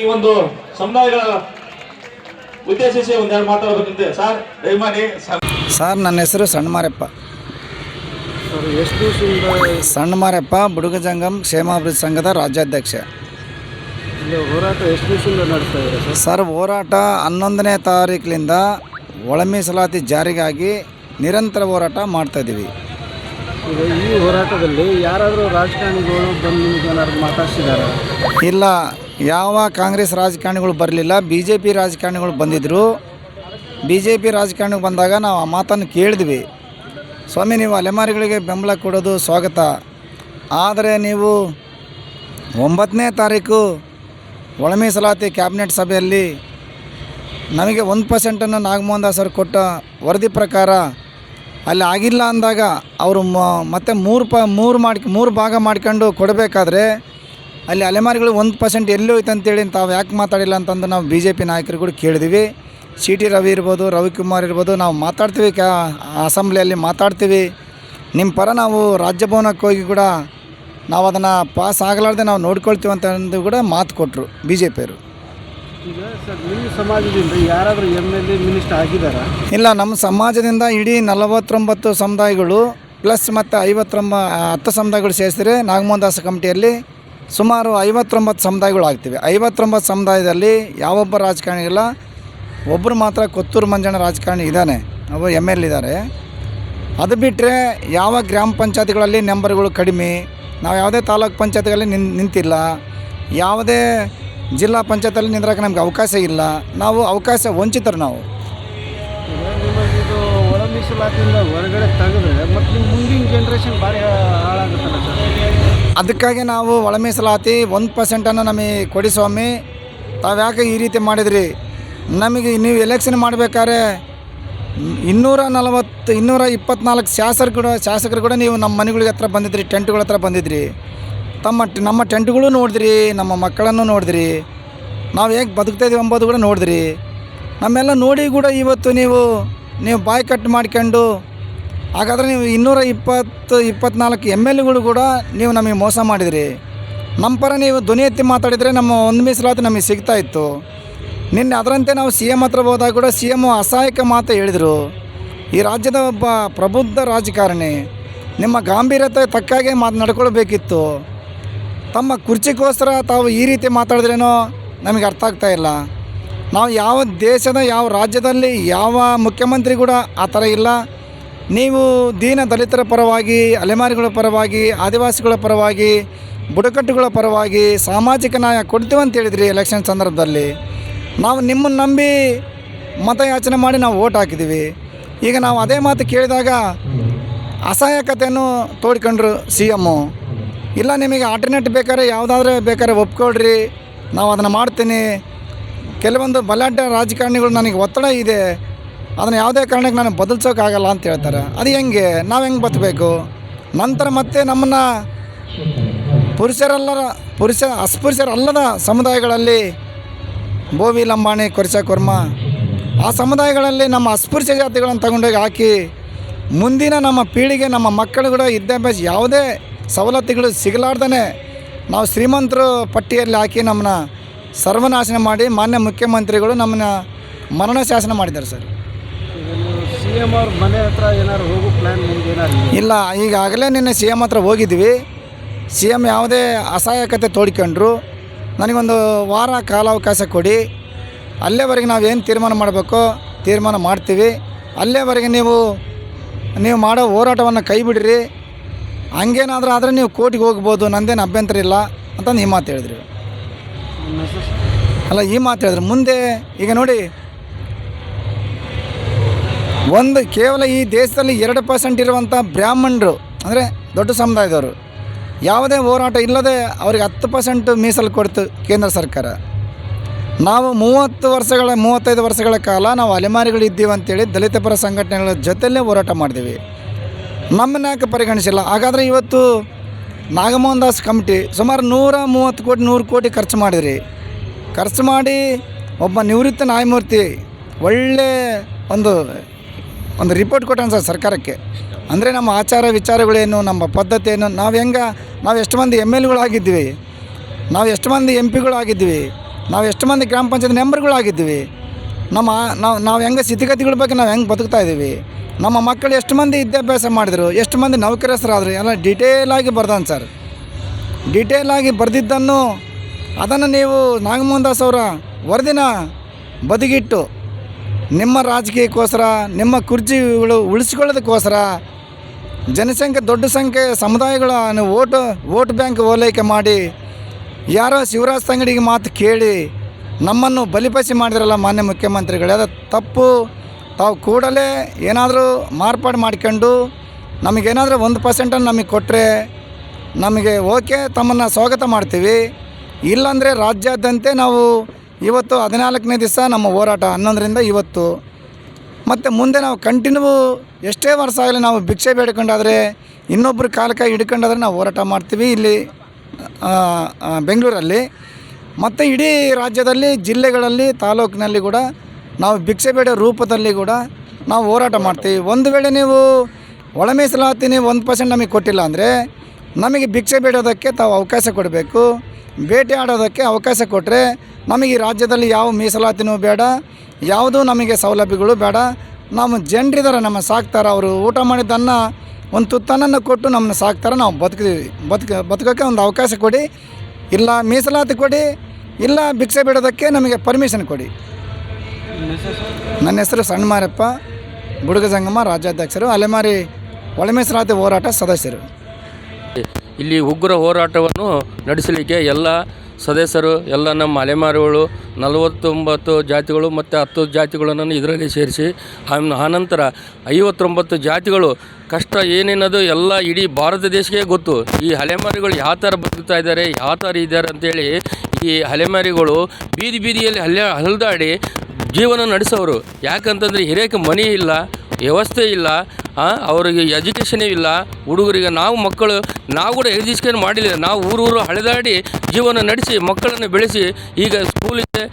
ಈ ಒಂದು ಸಮುದಾಯಗಳ ಉದ್ದೇಶಿಸಿ ಒಂದೆರಡು ಮಾತಾಡಬೇಕಂತೆ ಸರ್ ದಯಮಾಡಿ ಸರ್ ನನ್ನ ಹೆಸರು ಸಣ್ಣಮಾರಪ್ಪ. ಸರ್ ಎಷ್ಟು ಸಣ್ಣ ಸಣ್ಣಮಾರಪ್ಪ ಬುಡುಗ ಜಂಗಮ್ ಕ್ಷೇಮಾಭಿವೃದ್ಧಿ ಸಂಘದ ರಾಜ್ಯಾಧ್ಯಕ್ಷ. ಇಲ್ಲಿ ಹೋರಾಟ ಎಷ್ಟು ದಿವಸದಿಂದ ನಡೆಸ್ತಾ ಇದ್ದಾರೆ ಸರ್? ಸರ್ ಹೋರಾಟ ಹನ್ನೊಂದನೇ ತಾರೀಕಿನಿಂದ ಒಳ ಮೀಸಲಾತಿ ಜಾರಿಗಾಗಿ ನಿರಂತರ ಹೋರಾಟ ಮಾಡ್ತಾ ಇದ್ದೀವಿ. ಈ ಹೋರಾಟದಲ್ಲಿ ಯಾರಾದರೂ ರಾಜಕಾರಣಿಗಳು ಬಂದು ಮಾತಾಡ್ತಿದ್ದಾರೆ ಏನಾದ್ರು ಇಲ್ಲ ಯಾವ ಕಾಂಗ್ರೆಸ್ ರಾಜಕಾರಣಿಗಳು ಬರಲಿಲ್ಲ ಬಿ ಜೆ ಪಿ ರಾಜಕಾರಣಿಗಳು ಬಂದಿದ್ದರು ಬಿ ಜೆ ಪಿ ರಾಜಕಾರಣಿಗೆ ಬಂದಾಗ ನಾವು ಆ ಮಾತನ್ನು ಕೇಳಿದ್ವಿ. ಸ್ವಾಮಿ, ನೀವು ಅಲೆಮಾರಿಗಳಿಗೆ ಬೆಂಬಲ ಕೊಡೋದು ಸ್ವಾಗತ. ಆದರೆ ನೀವು ಒಂಬತ್ತನೇ ತಾರೀಕು ಒಳ ಮೀಸಲಾತಿ ಕ್ಯಾಬಿನೆಟ್ ಸಭೆಯಲ್ಲಿ ನಮಗೆ ಒಂದು ಪರ್ಸೆಂಟನ್ನು ನಾಗಮೋಹನ್ ದಾಸ್ ಅವರು ಕೊಟ್ಟ ವರದಿ ಪ್ರಕಾರ ಅಲ್ಲಿ ಆಗಿಲ್ಲ ಅಂದಾಗ ಅವರು ಮತ್ತೆ ಮೂರು ಪ, ಮೂರು ಮಾಡಿ, ಮೂರು ಭಾಗ ಮಾಡ್ಕೊಂಡು ಕೊಡಬೇಕಾದ್ರೆ ಅಲ್ಲಿ ಅಲೆಮಾರಿಗಳು ಒಂದು ಪರ್ಸೆಂಟ್ ಎಲ್ಲೂ ಹೋಯ್ತು ಅಂತೇಳಿ ತಾವು ಯಾಕೆ ಮಾತಾಡಿಲ್ಲ ಅಂತಂದು ನಾವು ಬಿ ಜೆ ಪಿ ನಾಯಕರು ಕೂಡ ಕೇಳಿದ್ವಿ. ಸಿ ಟಿ ರವಿ ಇರ್ಬೋದು ರವಿಕುಮಾರ್ ಇರ್ಬೋದು ನಾವು ಮಾತಾಡ್ತೀವಿ ಕ್ಯಾ ಅಸೆಂಬ್ಲಿಯಲ್ಲಿ ಮಾತಾಡ್ತೀವಿ. ನಿಮ್ಮ ಪರ ನಾವು ರಾಜ್ಯಭವನಕ್ಕೆ ಹೋಗಿ ಕೂಡ ನಾವು ಅದನ್ನು ಪಾಸ್ ಆಗಲಾರ್ದೆ ನಾವು ನೋಡ್ಕೊಳ್ತೀವಿ ಅಂತ ಅಂದು ಕೂಡ ಮಾತು ಕೊಟ್ಟರು ಬಿ ಜೆ ಪಿಯವರು ಈಗ ಸರ್ ನಿಮ್ಮ ಸಮಾಜದಿಂದ ಯಾರಾದರೂ ಎಂ ಎಲ್ ಎ ಮಿನಿಸ್ಟರ್ ಆಗಿದ್ದಾರಾ? ಇಲ್ಲ ನಮ್ಮ ಸಮಾಜದಿಂದ ಇಡೀ ನಲವತ್ತೊಂಬತ್ತು ಸಮುದಾಯಗಳು ಪ್ಲಸ್ ಮತ್ತು ಐವತ್ತೊಂಬ ಹತ್ತು ಸಮುದಾಯಗಳು ಸೇರಿಸಿದ್ರೆ ನಾಗಮೋಹನ್ ದಾಸ ಕಮಿಟಿಯಲ್ಲಿ ಸುಮಾರು ಐವತ್ತೊಂಬತ್ತು ಸಮುದಾಯಗಳು ಆಗ್ತಿವೆ ಐವತ್ತೊಂಬತ್ತು ಸಮುದಾಯದಲ್ಲಿ ಯಾವೊಬ್ಬ ರಾಜಕಾರಣಿ ಇಲ್ಲ. ಒಬ್ಬರು ಮಾತ್ರ ಕೊತ್ತೂರು ಮಂಜಣ್ಣ ರಾಜಕಾರಣಿ ಇದ್ದಾನೆ. ಅವರು ಎಂ ಎಲ್ ಇದ್ದಾರೆ. ಅದು ಬಿಟ್ಟರೆ ಯಾವ ಗ್ರಾಮ ಪಂಚಾಯತಿಗಳಲ್ಲಿ ನಂಬರ್ಗಳು ಕಡಿಮೆ, ನಾವು ಯಾವುದೇ ತಾಲೂಕು ಪಂಚಾಯತಿಗಳಲ್ಲಿ ನಿನ್, ನಿಂತಿಲ್ಲ. ಯಾವುದೇ ಜಿಲ್ಲಾ ಪಂಚಾಯತಲ್ಲಿ ನಿಂದ್ರಕ್ಕೆ ನಮ್ಗೆ ಅವಕಾಶ ಇಲ್ಲ. ನಾವು ಅವಕಾಶ ವಂಚಿತರು ನಾವು. ಹೊರಗಡೆ ತೆಗೆದ್ರೆ ಮತ್ತು ಮುಂದಿನ ಜನ್ರೇಷನ್ ಭಾರಿ ಹಾಳಾಗುತ್ತಲ್ಲ ಸರ್? ಅದಕ್ಕಾಗಿ ನಾವು ಒಳ ಮೀಸಲಾತಿ ಒಂದು ಪರ್ಸೆಂಟನ್ನು ನಮಗೆ ಕೊಡಿ ಸ್ವಾಮಿ. ತಾವು ಯಾಕೆ ಈ ರೀತಿ ಮಾಡಿದ್ರಿ? ನಮಗೆ ನೀವು ಎಲೆಕ್ಷನ್ ಮಾಡಬೇಕಾದ್ರೆ ಇನ್ನೂರ ನಲವತ್ತು, ಇನ್ನೂರ ಇಪ್ಪತ್ನಾಲ್ಕು ಶಾಸಕರು ಕೂಡ ಶಾಸಕರು ಕೂಡ ನೀವು ನಮ್ಮ ಮನೆಗಳಿಗೆ ಹತ್ರ ಬಂದಿದ್ರಿ, ಟೆಂಟ್ಗಳ ಹತ್ರ ಬಂದಿದ್ರಿ. ತಮ್ಮ, ನಮ್ಮ ಟೆಂಟ್ಗಳು ನೋಡಿದ್ರಿ, ನಮ್ಮ ಮಕ್ಕಳನ್ನು ನೋಡಿದ್ರಿ. ನಾವು ಹೇಗೆ ಬದುಕ್ತಾ ಇದೀವಿ ಎಂಬುದು ಕೂಡ ನೋಡಿದ್ರಿ. ನಮ್ಮೆಲ್ಲ ನೋಡಿ ಕೂಡ ಇವತ್ತು ನೀವು ನೀವು ಬಾಯ್ ಕಟ್ ಮಾಡ್ಕೊಂಡು ಹಾಗಾದರೆ ನೀವು ಇನ್ನೂರ ಇಪ್ಪತ್ತು ಇಪ್ಪತ್ನಾಲ್ಕು ಎಂ ಎಲ್ ಎಗಳು ಕೂಡ ನೀವು ನಮಗೆ ಮೋಸ ಮಾಡಿದಿರಿ. ನಮ್ಮ ಪರ ನೀವು ಧ್ವನಿ ಎತ್ತಿ ಮಾತಾಡಿದರೆ ನಮ್ಮ ಒಂದು ಮೀಸಲಾತಿ ನಮಗೆ ಸಿಗ್ತಾ ಇತ್ತು. ನಿನ್ನೆ ಅದರಂತೆ ನಾವು ಸಿ ಎಂ ಹತ್ರ ಹೋದಾಗ ಕೂಡ ಸಿ ಎಂ ಅಸಹಾಯಕ ಮಾತು ಹೇಳಿದರು. ಈ ರಾಜ್ಯದ ಒಬ್ಬ ಪ್ರಬುದ್ಧ ರಾಜಕಾರಣಿ, ನಿಮ್ಮ ಗಾಂಭೀರ್ಯತೆ ತಕ್ಕಾಗೆ ಮಾತು ನಡ್ಕೊಳ್ಬೇಕಿತ್ತು. ತಮ್ಮ ಕುರ್ಚಿಗೋಸ್ಕರ ತಾವು ಈ ರೀತಿ ಮಾತಾಡಿದ್ರೇನೋ ನಮಗೆ ಅರ್ಥ ಆಗ್ತಾ ಇಲ್ಲ. ನಾವು ಯಾವ ದೇಶದ, ಯಾವ ರಾಜ್ಯದಲ್ಲಿ ಯಾವ ಮುಖ್ಯಮಂತ್ರಿ ಕೂಡ ಆ ಥರ ಇಲ್ಲ. ನೀವು ದೀನ ದಲಿತರ ಪರವಾಗಿ, ಅಲೆಮಾರಿಗಳ ಪರವಾಗಿ, ಆದಿವಾಸಿಗಳ ಪರವಾಗಿ, ಬುಡಕಟ್ಟುಗಳ ಪರವಾಗಿ ಸಾಮಾಜಿಕ ನ್ಯಾಯ ಕೊಡ್ತೀವಿ ಅಂತ ಹೇಳಿದ್ರಿ ಎಲೆಕ್ಷನ್ ಸಂದರ್ಭದಲ್ಲಿ. ನಾವು ನಿಮ್ಮನ್ನು ನಂಬಿ ಮತಯಾಚನೆ ಮಾಡಿ ನಾವು ಓಟ್ ಹಾಕಿದ್ದೀವಿ. ಈಗ ನಾವು ಅದೇ ಮಾತು ಕೇಳಿದಾಗ ಅಸಹಾಯಕತೆಯನ್ನು ತೋಡ್ಕೊಂಡ್ರು ಸಿ ಎಮ್ಮು ಇಲ್ಲ ನಿಮಗೆ ಆಲ್ಟರ್ನೇಟ್ ಬೇಕಾದ್ರೆ ಯಾವುದಾದ್ರೂ ಬೇಕಾದ್ರೆ ಒಪ್ಕೊಳ್ರಿ, ನಾವು ಅದನ್ನು ಮಾಡ್ತೀನಿ. ಕೆಲವೊಂದು ಬಲಾಢ್ಯ ರಾಜಕಾರಣಿಗಳು ನನಗೆ ಒತ್ತಡ ಇದೆ. ಅದನ್ನು ಯಾವುದೇ ಕಾರಣಕ್ಕೆ ನಾನು ಬದಲಿಸೋಕ್ಕಾಗಲ್ಲ ಅಂತ ಹೇಳ್ತಾರೆ. ಅದು ಹೆಂಗೆ? ನಾವು ಹೆಂಗೆ ಬತ್ತಬೇಕು ನಂತರ ಮತ್ತೆ ನಮ್ಮನ್ನು ಪುರುಷರಲ್ಲರ, ಪುರುಷ, ಅಸ್ಪುರುಷರಲ್ಲದ ಸಮುದಾಯಗಳಲ್ಲಿ ಬೋವಿ ಲಂಬಾಣಿ, ಕೊರ್ಚ, ಕೊರ್ಮ, ಆ ಸಮುದಾಯಗಳಲ್ಲಿ ನಮ್ಮ ಅಸ್ಪೃಶ್ಯ ಜಾತಿಗಳನ್ನು ತಗೊಂಡೋಗಿ ಹಾಕಿ ಮುಂದಿನ ನಮ್ಮ ಪೀಳಿಗೆ, ನಮ್ಮ ಮಕ್ಕಳು ಕೂಡ ವಿದ್ಯಾಭ್ಯಾಸ ಯಾವುದೇ ಸವಲತ್ತುಗಳು ಸಿಗಲಾರ್ದೇ ನಾವು ಶ್ರೀಮಂತರು ಪಟ್ಟಿಯಲ್ಲಿ ಹಾಕಿ ನಮ್ಮನ್ನ ಸರ್ವನಾಶನ ಮಾಡಿ ಮಾನ್ಯ ಮುಖ್ಯಮಂತ್ರಿಗಳು ನಮ್ಮನ್ನ ಮರಣ ಶಾಸನ ಮಾಡಿದ್ದಾರೆ ಸರ್. ನೀವು ಅವ್ರ ಮನೆ ಹತ್ರ ಏನಾದ್ರು ಹೋಗೋ ಪ್ಲ್ಯಾನ್ ನಿಮ್ಗೆ ಏನಾರು ಇಲ್ಲ ಈಗಾಗಲೇ ನಿನ್ನೆ ಸಿ ಎಂ ಹತ್ರ ಹೋಗಿದ್ವಿ. ಸಿ ಎಂ ಯಾವುದೇ ಅಸಹಾಯಕತೆ ತೋಡಿಕೊಂಡ್ರು. ನನಗೊಂದು ವಾರ ಕಾಲಾವಕಾಶ ಕೊಡಿ. ಅಲ್ಲೇವರೆಗೆ ನಾವೇನು ತೀರ್ಮಾನ ಮಾಡಬೇಕು ತೀರ್ಮಾನ ಮಾಡ್ತೀವಿ. ಅಲ್ಲೇವರೆಗೆ ನೀವು ನೀವು ಮಾಡೋ ಹೋರಾಟವನ್ನು ಕೈ ಬಿಡ್ರಿ ಹಂಗೇನಾದರೂ ಆದರೆ ನೀವು ಕೋರ್ಟಿಗೆ ಹೋಗ್ಬೋದು ನಂದೇನು ಅಭ್ಯಂತರ ಇಲ್ಲ ಅಂತಂದು ಈ ಮಾತು ಹೇಳಿದ್ರು? ಅಲ್ಲ ಈ ಮಾತು ಹೇಳಿದ್ರು. ಮುಂದೆ ಈಗ ನೋಡಿ ಒಂದು ಕೇವಲ ಈ ದೇಶದಲ್ಲಿ ಎರಡು ಪರ್ಸೆಂಟ್ ಇರುವಂಥ ಬ್ರಾಹ್ಮಣರು, ಅಂದರೆ ದೊಡ್ಡ ಸಮುದಾಯದವರು, ಯಾವುದೇ ಹೋರಾಟ ಇಲ್ಲದೆ ಅವ್ರಿಗೆ ಹತ್ತು ಪರ್ಸೆಂಟ್ ಮೀಸಲು ಕೊಡ್ತು ಕೇಂದ್ರ ಸರ್ಕಾರ. ನಾವು ಮೂವತ್ತು ವರ್ಷಗಳ, ಮೂವತ್ತೈದು ವರ್ಷಗಳ ಕಾಲ ನಾವು ಅಲೆಮಾರಿಗಳು ಇದ್ದೀವಿ ಅಂತೇಳಿ ದಲಿತ ಪರ ಸಂಘಟನೆಗಳ ಜೊತೆಯಲ್ಲೇ ಹೋರಾಟ ಮಾಡಿದ್ದೀವಿ. ನಮ್ಮನ್ನ ಯಾಕೆ ಪರಿಗಣಿಸಿಲ್ಲ? ಹಾಗಾದರೆ ಇವತ್ತು ನಾಗಮೋಹನ್ ದಾಸ್ ಕಮಿಟಿ ಸುಮಾರು ನೂರ ಮೂವತ್ತು ಕೋಟಿ, ನೂರು ಕೋಟಿ ಖರ್ಚು ಮಾಡಿದ್ರಿ. ಖರ್ಚು ಮಾಡಿ ಒಬ್ಬ ನಿವೃತ್ತ ನ್ಯಾಯಮೂರ್ತಿ, ಒಳ್ಳೆ ಒಂದು ಒಂದು ರಿಪೋರ್ಟ್ ಕೊಟ್ಟಾನ ಸರ್ ಸರ್ಕಾರಕ್ಕೆ. ಅಂದರೆ ನಮ್ಮ ಆಚಾರ ವಿಚಾರಗಳೇನು, ನಮ್ಮ ಪದ್ಧತಿ ಏನು ನಾವು ಹೆಂಗೆ, ನಾವು ಎಷ್ಟು ಮಂದಿ ಎಂ ಎಲ್ ಗಳಾಗಿದ್ವಿ ನಾವು ಎಷ್ಟು ಮಂದಿ ಎಂ ಪಿಗಳಾಗಿದ್ವಿ ನಾವು ಎಷ್ಟು ಮಂದಿ ಗ್ರಾಮ ಪಂಚಾಯತ್ ಮೆಂಬರ್ಗಳಾಗಿದ್ದೀವಿ, ನಮ್ಮ ನಾವು ನಾವು ಹೆಂಗೆ ಸ್ಥಿತಿಗತಿಗಳ ಬಗ್ಗೆ ನಾವು ಹೆಂಗೆ ಬದುಕ್ತಾ ಇದ್ದೀವಿ, ನಮ್ಮ ಮಕ್ಕಳು ಎಷ್ಟು ಮಂದಿ ವಿದ್ಯಾಭ್ಯಾಸ ಮಾಡಿದರು, ಎಷ್ಟು ಮಂದಿ ನೌಕರಸ್ಥರಾದರು ಎಲ್ಲ ಡಿಟೇಲ್ ಆಗಿ ಬರ್ದಾನೆ ಸರ್. ಡಿಟೇಲ್ ಆಗಿ ಬರೆದಿದ್ದನ್ನು ಅದನ್ನು ನೀವು ನಾಗಮೋಹನ್ ದಾಸ್ ಅವರ ವರದಿನ ಬದಿಗಿಟ್ಟು ನಿಮ್ಮ ರಾಜಕೀಯಕ್ಕೋಸ್ಕರ, ನಿಮ್ಮ ಕುರ್ಜಿಗಳು ಉಳಿಸ್ಕೊಳ್ಳೋದಕ್ಕೋಸ್ಕರ ಜನಸಂಖ್ಯೆ, ದೊಡ್ಡ ಸಂಖ್ಯೆ ಸಮುದಾಯಗಳ ಓಟು ವೋಟ್ ಬ್ಯಾಂಕ್ ಓಲೈಕೆ ಮಾಡಿ, ಯಾರೋ ಶಿವರಾಜ್ ತಂಗಡಿಗೆ ಮಾತು ಕೇಳಿ ನಮ್ಮನ್ನು ಬಲಿಪಸಿ ಮಾಡಿದ್ರಲ್ಲ ಮಾನ್ಯ ಮುಖ್ಯಮಂತ್ರಿಗಳೇ, ಅದು ತಪ್ಪು. ತಾವು ಕೂಡಲೇ ಏನಾದರೂ ಮಾರ್ಪಾಡು ಮಾಡ್ಕೊಂಡು ನಮಗೇನಾದರೂ ಒಂದು ಪರ್ಸೆಂಟನ್ನು ನಮಗೆ ಕೊಟ್ಟರೆ ನಮಗೆ ಓಕೆ, ತಮ್ಮನ್ನು ಸ್ವಾಗತ ಮಾಡ್ತೀವಿ. ಇಲ್ಲಾಂದರೆ ರಾಜ್ಯಾದ್ಯಂತೆ ನಾವು ಇವತ್ತು ಹದಿನಾಲ್ಕನೇ ದಿವಸ ನಮ್ಮ ಹೋರಾಟ, ಹನ್ನೊಂದರಿಂದ ಇವತ್ತು. ಮತ್ತು ಮುಂದೆ ನಾವು ಕಂಟಿನ್ಯೂ ಎಷ್ಟೇ ವರ್ಷ ಆಗಲಿ ನಾವು ಭಿಕ್ಷೆ ಬೇಡ್ಕೊಂಡಾದರೆ ಇನ್ನೊಬ್ಬರು ಕಾಲಕ್ಕೆ ಹಿಡ್ಕೊಂಡಾದ್ರೆ ನಾವು ಹೋರಾಟ ಮಾಡ್ತೀವಿ ಇಲ್ಲಿ ಬೆಂಗಳೂರಲ್ಲಿ. ಮತ್ತು ಇಡೀ ರಾಜ್ಯದಲ್ಲಿ, ಜಿಲ್ಲೆಗಳಲ್ಲಿ, ತಾಲೂಕಿನಲ್ಲಿ ಕೂಡ ನಾವು ಭಿಕ್ಷೆ ಬೇಡ ರೂಪದಲ್ಲಿ ಕೂಡ ನಾವು ಹೋರಾಟ ಮಾಡ್ತೀವಿ. ಒಂದು ವೇಳೆ ನೀವು ಒಳ ಮೀಸಲಾತಿ ನೀವು ಒಂದು ಪರ್ಸೆಂಟ್ ನಮಗೆ ಕೊಟ್ಟಿಲ್ಲ ಅಂದರೆ ನಮಗೆ ಭಿಕ್ಷೆ ಬೇಡೋದಕ್ಕೆ ತಾವು ಅವಕಾಶ ಕೊಡಬೇಕು. ಬೇಟೆ ಆಡೋದಕ್ಕೆ ಅವಕಾಶ ಕೊಟ್ಟರೆ ನಮಗೆ ಈ ರಾಜ್ಯದಲ್ಲಿ ಯಾವ ಮೀಸಲಾತಿನೂ ಬೇಡ, ಯಾವುದೂ ನಮಗೆ ಸೌಲಭ್ಯಗಳು ಬೇಡ. ನಮ್ಮ ಜನರಿದ್ದಾರೆ ನಮ್ಮ ಸಾಕ್ತಾರೆ, ಅವರು ಊಟ ಮಾಡಿದ್ದನ್ನು ಒಂದು ತುತ್ತನನ್ನು ಕೊಟ್ಟು ನಮ್ಮನ್ನ ಸಾಕ್ತಾರೆ, ನಾವು ಬದುಕಿದ್ದೀವಿ. ಬದುಕ, ಬದುಕೋಕ್ಕೆ ಒಂದು ಅವಕಾಶ ಕೊಡಿ. ಇಲ್ಲ ಮೀಸಲಾತಿ ಕೊಡಿ, ಇಲ್ಲ ಭಿಕ್ಷೆ ಬಿಡೋದಕ್ಕೆ ನಮಗೆ ಪರ್ಮಿಷನ್ ಕೊಡಿ. ನನ್ನ ಹೆಸರು ಸಣ್ಣ ಸಣ್ಣಮಾರಪ್ಪ ಬುಡುಗ ಸಂಗಮ ರಾಜ್ಯಾಧ್ಯಕ್ಷರು, ಅಲೆಮಾರಿ ಒಳಮೀಸಲಾತಿ ಹೋರಾಟ ಸದಸ್ಯರು. ಇಲ್ಲಿ ಉಗ್ರ ಹೋರಾಟವನ್ನು ನಡೆಸಲಿಕ್ಕೆ ಎಲ್ಲ ಸದಸ್ಯರು, ಎಲ್ಲ ನಮ್ಮ ಅಲೆಮಾರಿಗಳು, ನಲವತ್ತೊಂಬತ್ತು ಜಾತಿಗಳು ಮತ್ತು ಹತ್ತು ಜಾತಿಗಳನ್ನು ಇದರಲ್ಲಿ ಸೇರಿಸಿ ಆನಂತರ ಐವತ್ತೊಂಬತ್ತು ಜಾತಿಗಳು ಕಷ್ಟ ಏನೇನದು ಎಲ್ಲ ಇಡೀ ಭಾರತ ದೇಶಕ್ಕೆ ಗೊತ್ತು. ಈ ಅಲೆಮಾರಿಗಳು ಯಾವ ಥರ ಬದುಕ್ತಾ ಇದ್ದಾರೆ, ಯಾವ ಥರ ಇದ್ದಾರೆ ಅಂತೇಳಿ ಈ ಅಲೆಮಾರಿಗಳು ಬೀದಿ ಬೀದಿಯಲ್ಲಿ ಹಲ್ಲೆ ಹಲ್ದಾಡಿ ಜೀವನ ನಡೆಸೋರು. ಯಾಕಂತಂದರೆ ಹಿರೇಕ ಮನೆ ಇಲ್ಲ, ವ್ಯವಸ್ಥೆ ಇಲ್ಲ ಅವರಿಗೆ ಎಜುಕೇಷನೇ ಇಲ್ಲ. ಹುಡುಗರಿಗೆ ನಾವು ಮಕ್ಕಳು, ನಾವು ಕೂಡ ಎಜುಕೇಷನ್ ಮಾಡಿಲ್ಲ. ನಾವು ಊರೂರು ಹಳೆದಾಡಿ ಜೀವನ ನಡೆಸಿ, ಮಕ್ಕಳನ್ನು ಬೆಳೆಸಿ ಈಗ ಸ್ಕೂಲಿಗೆ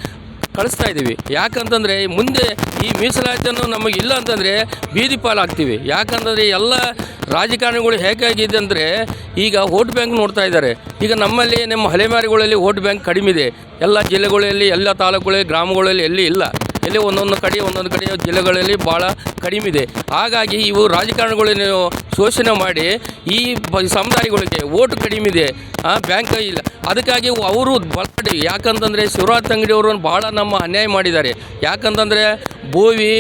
ಕಳಿಸ್ತಾ ಇದ್ದೀವಿ. ಯಾಕಂತಂದರೆ ಮುಂದೆ ಈ ಮೀಸಲಾತಿಯನ್ನು ನಮಗೆ ಇಲ್ಲ ಅಂತಂದರೆ ಬೀದಿ ಪಾಲಾಗ್ತೀವಿ. ಯಾಕಂತಂದರೆ ಎಲ್ಲ ರಾಜಕಾರಣಿಗಳು ಹೇಗಾಗಿದೆ ಅಂದರೆ ಈಗ ವೋಟ್ ಬ್ಯಾಂಕ್ ನೋಡ್ತಾ ಇದ್ದಾರೆ. ಈಗ ನಮ್ಮಲ್ಲಿ, ನಮ್ಮ ಹಲೆಮಾರಿಗಳಲ್ಲಿ ವೋಟ್ ಬ್ಯಾಂಕ್ ಕಡಿಮೆ ಇದೆ. ಎಲ್ಲ ಜಿಲ್ಲೆಗಳಲ್ಲಿ, ಎಲ್ಲ ತಾಲೂಕುಗಳಲ್ಲಿ, ಗ್ರಾಮಗಳಲ್ಲಿ ಎಲ್ಲಿ ಇಲ್ಲ. ಎಲ್ಲಿ ಒಂದೊಂದು ಕಡೆ ಒಂದೊಂದು ಕಡೆ ಜಿಲ್ಲೆಗಳಲ್ಲಿ ಭಾಳ ಕಡಿಮೆ ಇದೆ ಹಾಗಾಗಿ ಇವು ರಾಜಕಾರಣಿಗಳನ್ನು ಶೋಷಣೆ ಮಾಡಿ ಈ ಸಮುದಾಯಗಳಿಗೆ ಓಟ್ ಕಡಿಮೆ ಇದೆ ಬ್ಯಾಂಕ್ ಇಲ್ಲ. ಅದಕ್ಕಾಗಿ ಅವರು ಬಲಾಢ್ಯ ಯಾಕಂತಂದರೆ ಶಿವರಾಜ್ ತಂಗಡಿಯವರು ಭಾಳ ನಮ್ಮ ಅನ್ಯಾಯ ಮಾಡಿದ್ದಾರೆ. ಯಾಕಂತಂದರೆ ಭೂವಿ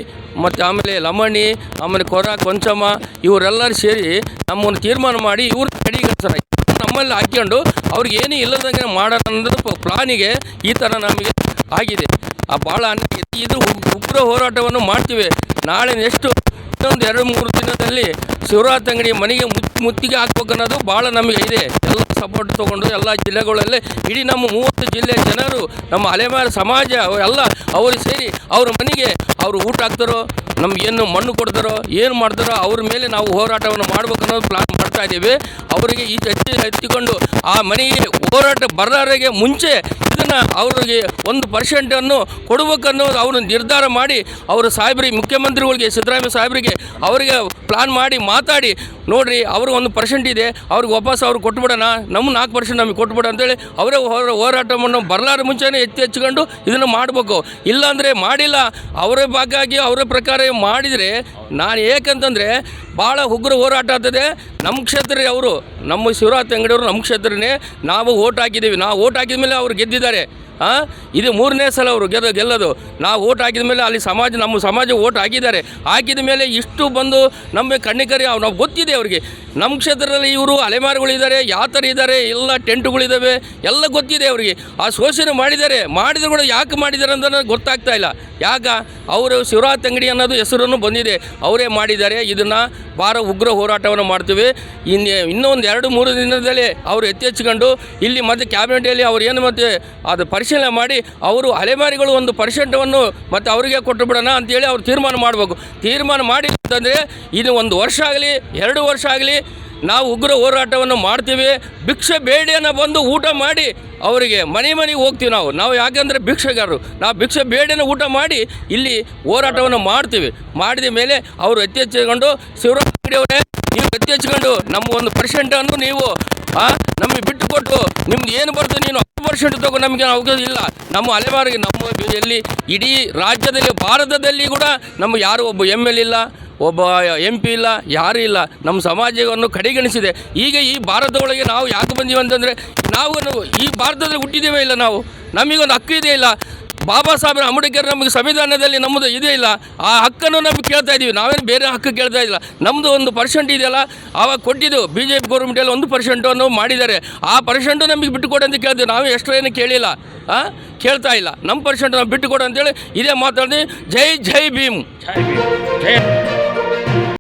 ಮತ್ತು ಆಮೇಲೆ ಲಮಣಿ, ಆಮೇಲೆ ಕೊರ, ಕೊಂಚಮ್ಮ ಇವರೆಲ್ಲರೂ ಸೇರಿ ನಮ್ಮನ್ನು ತೀರ್ಮಾನ ಮಾಡಿ ಇವ್ರ ಕಡಿಗಲ್ಸರ ನಮ್ಮಲ್ಲಿ ಹಾಕ್ಕೊಂಡು ಅವ್ರಿಗೆ ಏನೂ ಇಲ್ಲದಂಗೆ ಮಾಡೋಣ ಅನ್ನೋದು ಪ್ಲಾನಿಗೆ ಈ ಥರ ನಮಗೆ ಆಗಿದೆ. ಆ ಭಾಳ ಇದೆ. ಇದು ಉಗ್ರ ಹೋರಾಟವನ್ನು ಮಾಡ್ತೀವಿ ನಾಳೆ ನೆಕ್ಸ್ಟು ಇನ್ನೊಂದು ಎರಡು ಮೂರು ದಿನದಲ್ಲಿ ಶಿವರಾಜ್ ಅಂಗಡಿ ಮನೆಗೆ ಮುತ್ ಮುತ್ತಿಗೆ ಹಾಕ್ಬೇಕು ಅನ್ನೋದು ಭಾಳ ನಮಗೆ ಇದೆ. ಎಲ್ಲ ಸಪೋರ್ಟ್ ತೊಗೊಂಡು ಎಲ್ಲ ಜಿಲ್ಲೆಗಳಲ್ಲಿ, ಇಡೀ ನಮ್ಮ ಮೂವತ್ತು ಜಿಲ್ಲೆಯ ಜನರು, ನಮ್ಮ ಅಲೆಮಾರಿ ಸಮಾಜ ಎಲ್ಲ ಅವರು ಸೇರಿ ಅವ್ರ ಮನೆಗೆ ಅವರು ಊಟ ಹಾಕ್ತಾರೋ ನಮಗೇನು ಮಣ್ಣು ಕೊಡ್ತಾರೋ, ಏನು ಮಾಡ್ತಾರೋ, ಅವ್ರ ಮೇಲೆ ನಾವು ಹೋರಾಟವನ್ನು ಮಾಡ್ಬೇಕು ಅನ್ನೋದು ಪ್ಲಾನ್ ಮಾಡ್ತಾ ಇದ್ದೀವಿ. ಅವರಿಗೆ ಈ ಚರ್ಚೆ ಎತ್ತಿಕೊಂಡು ಆ ಮನೆಗೆ ಹೋರಾಟ ಬರೋರಿಗೆ ಮುಂಚೆ ಇದನ್ನು ಅವರಿಗೆ ಒಂದು ಪರ್ಸೆಂಟನ್ನು ಕೊಡಬೇಕನ್ನೋದು ಅವರು ನಿರ್ಧಾರ ಮಾಡಿ, ಅವರು ಸಾಹೇಬ್ರಿಗೆ ಮುಖ್ಯಮಂತ್ರಿಗಳಿಗೆ, ಸಿದ್ದರಾಮಯ್ಯ ಸಾಹೇಬರಿಗೆ ಅವರಿಗೆ ಪ್ಲಾನ್ ಮಾಡಿ, ಮಾತಾಡಿ. ನೋಡ್ರಿ, ಅವ್ರಿಗೆ ಒಂದು ಪರ್ಸೆಂಟ್ ಇದೆ. ಅವ್ರಿಗೆ ವಾಪಸ್ ಅವ್ರು ಕೊಟ್ಬಿಡೋಣ. ನಮ್ಮ ನಾಲ್ಕು ಪರ್ಸೆಂಟ್ ನಮಗೆ ಕೊಟ್ಬಿಡ ಅಂತೇಳಿ ಅವರೇ ಹೋರ ಹೋರಾಟವನ್ನು ಬರಲಾರ ಮುಂಚೆನೇ ಎತ್ತಿ ಹಚ್ಕೊಂಡು ಇದನ್ನು ಮಾಡಬೇಕು. ಇಲ್ಲಾಂದರೆ ಮಾಡಿಲ್ಲ. ಅವರ ಭಾಗಾಗಿ ಅವರ ಪ್ರಕಾರ ಮಾಡಿದರೆ ನಾನು ಏಕೆಂತಂದರೆ ಭಾಳ ಉಗ್ರ ಹೋರಾಟ ಆಗ್ತದೆ. ನಮ್ಮ ಕ್ಷೇತ್ರ ಅವರು. ನಮ್ಮ ಶಿವರಾಜ್ ಅಂಗಡಿಯವರು ನಮ್ಮ ಕ್ಷೇತ್ರನೇ. ನಾವು ಓಟ್ ಹಾಕಿದ್ದೀವಿ. ನಾವು ಓಟ್ ಹಾಕಿದ ಮೇಲೆ ಅವ್ರು ಗೆದ್ದಿದ್ದಾರೆ. ಹಾಂ ಇದು ಮೂರನೇ ಸಲ ಅವರು ಗೆದ್ದು ಗೆಲ್ಲೋದು. ನಾವು ಓಟ್ ಹಾಕಿದ ಮೇಲೆ ಅಲ್ಲಿ ಸಮಾಜ, ನಮ್ಮ ಸಮಾಜ ಓಟ್ ಹಾಕಿದ್ದಾರೆ. ಹಾಕಿದ ಮೇಲೆ ಇಷ್ಟು ಬಂದು ನಮ್ಮ ಕಣ್ಣಿಕರಿ ಅವ್ರು ನಾವು ಗೊತ್ತಿದೆ ಅವರಿಗೆ. ನಮ್ಮ ಕ್ಷೇತ್ರದಲ್ಲಿ ಇವರು ಅಲೆಮಾರುಗಳಿದ್ದಾರೆ ಯಾವ ಥರ ಇದ್ದಾರೆ, ಎಲ್ಲ ಟೆಂಟುಗಳಿದ್ದಾವೆ ಎಲ್ಲ ಗೊತ್ತಿದೆ ಅವರಿಗೆ. ಆ ಶೋಷಣೆ ಮಾಡಿದ್ದಾರೆ. ಮಾಡಿದ್ರು ಕೂಡ ಯಾಕೆ ಮಾಡಿದ್ದಾರೆ ಅಂತ ಗೊತ್ತಾಗ್ತಾ ಇಲ್ಲ. ಯಾಕ? ಅವರು ಶಿವರಾತ್ ಅಂಗಡಿ ಅನ್ನೋದು ಹೆಸರನ್ನು ಬಂದಿದೆ. ಅವರೇ ಮಾಡಿದ್ದಾರೆ. ಇದನ್ನು ಭಾರ ಉಗ್ರ ಹೋರಾಟವನ್ನು ಮಾಡ್ತೀವಿ. ಇನ್ನು, ಇನ್ನೊಂದು ಎರಡು, ಮೂರು ದಿನದಲ್ಲಿ ಅವರು ಎತ್ತೆಚ್ಕೊಂಡು ಇಲ್ಲಿ ಮತ್ತೆ ಕ್ಯಾಬಿನೆಟಲ್ಲಿ ಅವ್ರು ಏನು ಮತ್ತೆ ಅದು ಪರಿಶೀಲನೆ ಮಾಡಿ ಅವರು ಅಲೆಮಾರಿಗಳು ಒಂದು ಪರ್ಸೆಂಟವನ್ನು ಮತ್ತು ಅವರಿಗೆ ಕೊಟ್ಟು ಬಿಡೋಣ ಅಂತೇಳಿ ಅವ್ರು ತೀರ್ಮಾನ ಮಾಡಬೇಕು. ತೀರ್ಮಾನ ಮಾಡಿ ಅಂತಂದರೆ ಇದು ಒಂದು ವರ್ಷ ಆಗಲಿ, ಎರಡು ವರ್ಷ ಆಗಲಿ ನಾವು ಉಗ್ರ ಹೋರಾಟವನ್ನು ಮಾಡ್ತೀವಿ. ಭಿಕ್ಷೆ ಬೇಡಿಯನ್ನು ಬಂದು ಊಟ ಮಾಡಿ ಅವರಿಗೆ ಮನೆ ಮನೆಗೆ ಹೋಗ್ತೀವಿ ನಾವು. ನಾವು ಯಾಕೆಂದರೆ ಭಿಕ್ಷೆಗಾರರು. ನಾವು ಭಿಕ್ಷೆ ಬೇಡಿಯನ್ನು ಊಟ ಮಾಡಿ ಇಲ್ಲಿ ಹೋರಾಟವನ್ನು ಮಾಡ್ತೀವಿ. ಮಾಡಿದ ಮೇಲೆ ಅವರು ಎತ್ತೆಚ್ಚಿಕೊಂಡು ಶಿವರಾಜ್ ಅಂಗಡಿಯವರೇ ನೀವು ಎತ್ತಿ ನೆಚ್ಕೊಂಡು ನಮ್ಮ ಒಂದು ಪರ್ಸೆಂಟನ್ನು ನೀವು ನಮಗೆ ಬಿಟ್ಟು ಕೊಟ್ಟು ನಿಮ್ದು ಏನು ಬರ್ತದೆ ನೀನು? ಪರ್ಸೆಂಟ್ ತಗೋ ನಮಗೆ ಅವಕಾಶ ಇಲ್ಲ. ನಮ್ಮ ಅಲೆಮಾರಿಗೆ ನಮ್ಮ ಎಲ್ಲಿ ಇಡೀ ರಾಜ್ಯದಲ್ಲಿ, ಭಾರತದಲ್ಲಿ ಕೂಡ ನಮ್ಮ ಯಾರು ಒಬ್ಬ ಎಂ ಎಲ್ ಇಲ್ಲ, ಒಬ್ಬ ಎಂ ಪಿ ಇಲ್ಲ, ಯಾರೂ ಇಲ್ಲ. ನಮ್ಮ ಸಮಾಜವನ್ನು ಕಡೆಗಣಿಸಿದೆ. ಈಗ ಈ ಭಾರತದೊಳಗೆ ನಾವು ಯಾಕೆ ಬಂದೀವಿ ಅಂತಂದರೆ, ನಾವು ಈ ಭಾರತದಲ್ಲಿ ಹುಟ್ಟಿದ್ದೇವೆ ಇಲ್ಲ ನಾವು. ನಮಗೊಂದು ಹಕ್ಕು ಇದೆ ಇಲ್ಲ. ಬಾಬಾ ಸಾಹೇಬ್ ಅಂಬೇಡ್ಕರ್ ನಮಗೆ ಸಂವಿಧಾನದಲ್ಲಿ ನಮ್ಮದು ಇದೇ ಇಲ್ಲ. ಆ ಹಕ್ಕನ್ನು ನಮಗೆ ಕೇಳ್ತಾ ಇದ್ದೀವಿ. ನಾವೇನು ಬೇರೆ ಹಕ್ಕು ಕೇಳ್ತಾ ಇಲ್ಲ. ನಮ್ಮದು ಒಂದು ಪರ್ಸೆಂಟ್ ಇದೆಯಲ್ಲ, ಆವಾಗ ಕೊಟ್ಟಿದ್ದು ಬಿ ಜೆ ಪಿ ಗೌರ್ಮೆಂಟಲ್ಲಿ ಒಂದು ಪರ್ಸೆಂಟನ್ನು ಮಾಡಿದ್ದಾರೆ. ಆ ಪರ್ಸೆಂಟು ನಮಗೆ ಬಿಟ್ಟು ಕೊಡು ಅಂತ ಕೇಳ್ತೀವಿ. ನಾವು ಎಷ್ಟು ಏನು ಕೇಳಿಲ್ಲ. ಹಾಂ ಕೇಳ್ತಾ ಇಲ್ಲ. ನಮ್ಮ ಪರ್ಸೆಂಟ್ ನಾವು ಬಿಟ್ಟು ಕೊಡು ಅಂತೇಳಿ ಇದೇ ಮಾತಾಡ್ತೀವಿ ಜೈ ಜೈ ಭೀಮ್. ಜೈ ಭೀಮ್. ಜೈ